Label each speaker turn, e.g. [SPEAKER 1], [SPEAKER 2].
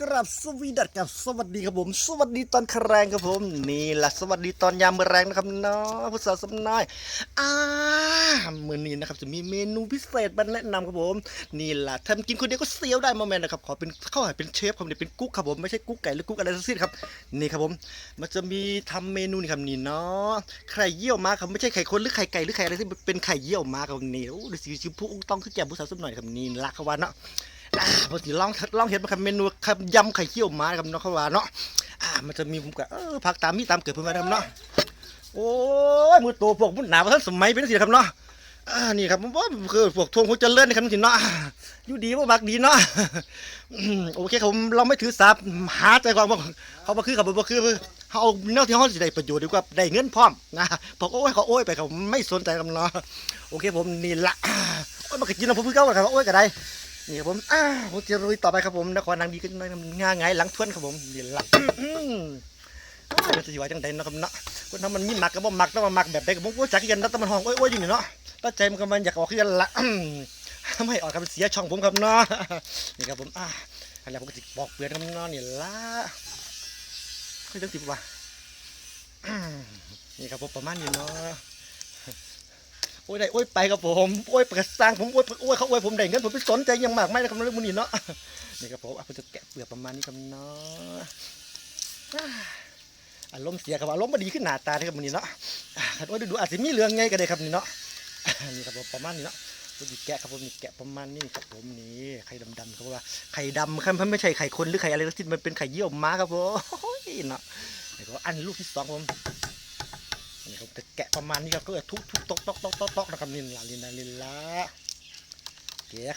[SPEAKER 1] กราบสวีดัสกับสวัสดีครับผม สวัสดีตอนแรงครับผม นี่แหละสวัสดีตอนยามแรงนะครับเนาะผู้สาวสำนายอ่ามือนี้นะครับจะมีเมนูพิเศษมาแนะนำครับผม นี่แหละทำกินคนเดียวก็เซียวได้โมเมนนะครับขอเป็นเข้าหายเป็นเชฟครับเนี่ยเป็นกุ๊กครับผมไม่ใช่กุ๊กไก่หรือกุ๊กอะไรทั้งสิ้นครับนี่ครับผม มันจะมีทำเมนูนี่ครับนี่เนาะไข่เยี่ยวม้าครับไม่ใช่ไข่คนหรือไข่ไก่หรือไข่อะไรที่เป็นไข่เยี่ยวม้าครับนี่โอ้ดูสิชิผู้ต้องคือแก่ผู้สาวสักหน่อยครับนี่ละเขาว่าเนาะ อ่าพอสิลองลองเห็นมาครับเมนูครับยำไข่เขี้ยวหมาครับเนาะเขาว่าเนาะอ่ามันจะมีผมก็เออผักตามมีตามเกิดเพิ่นมาครับเนาะโอ้ยมือโตพวกมุนหนาวท่านสมัยเป็นสิครับเนาะอ่านี่ครับผมว่าคือพวกทวงเขาเจะเลื่อนนะครับสิเนาะอยู่ดีว่ามักดีเนาะโอเคครับผมเราไม่ถือสาบหาใจความว่าเขาบ่คือครับบ่คือเขาเอาแนวที่เขาสิได้ประโยชน์ดีกว่าได้เงินพร้อมนะพอโอ้ยเขาโอ้ยไปเขาไม่สนใจครับเนาะโอเคผมนี่ละโอ้ยมันก็กินเอาผมคือเก่าครับโอ้ยก็ได้ นี่ครับผม อ้าวผมจะลุยต่อไปครับผมนครนางดีก็น้อยง่ายไงหลังทวนครับผมนี่ละอืออ้าวจะสิว่าจังใดนะครับเนาะคนทำมันมีหมักกับบ่หมักต้องมาหมักแบบใดกับผมก็จักกันแล้วแต่มันห้องโอ้ยโอ้ยอยู่นี่เนาะตั้งใจมันก็มันอยากออกคือกันละไม่ออกครับเสียช่องผมครับเนาะนี่ครับผมอ่าอันนี้ผมก็สิบอกเปลือนครับเนาะนี่ละคือจังสิว่านี่ครับผมประมาณนี้เนาะ โอ้ยได้โอ้ยไปครับผมโอ้ยประสร้างผมโอ้ยโอ้ยเขาโอ้ยผมได้เงินผมไปสนใจยังมากไม่นะครับเรื่องมูนี่เนาะนี่ครับผมอะผมจะแกะเปลือกประมาณนี้ครับเนาะอ่ารมณ์เสียครับอารมณ์มาดีขึ้นหน้าตาเลยครับมูนี่เนาะอ่าโอ้ยดูอาจจะมีเรื่องไงก็ได้ครับนี่เนาะนี่ครับผมประมาณนี้เนาะผมจะแกะครับผมนี่แกะประมาณนี้ครับผมนี่ไข่ดำๆเขาว่าไข่ดำครับมันไม่ใช่ไข่คนหรือไข่อะไรทั้งสิ้นมันเป็นไข่เยี่ยวม้าครับผมเนาะนี่ก็อันลูกที่สองผม นี่ครับจะแกะประมาณนี้ครับก็ทุกทุกตอกตอกตอกตอกตอกนะครับนินลาลินลาลินลาแกะ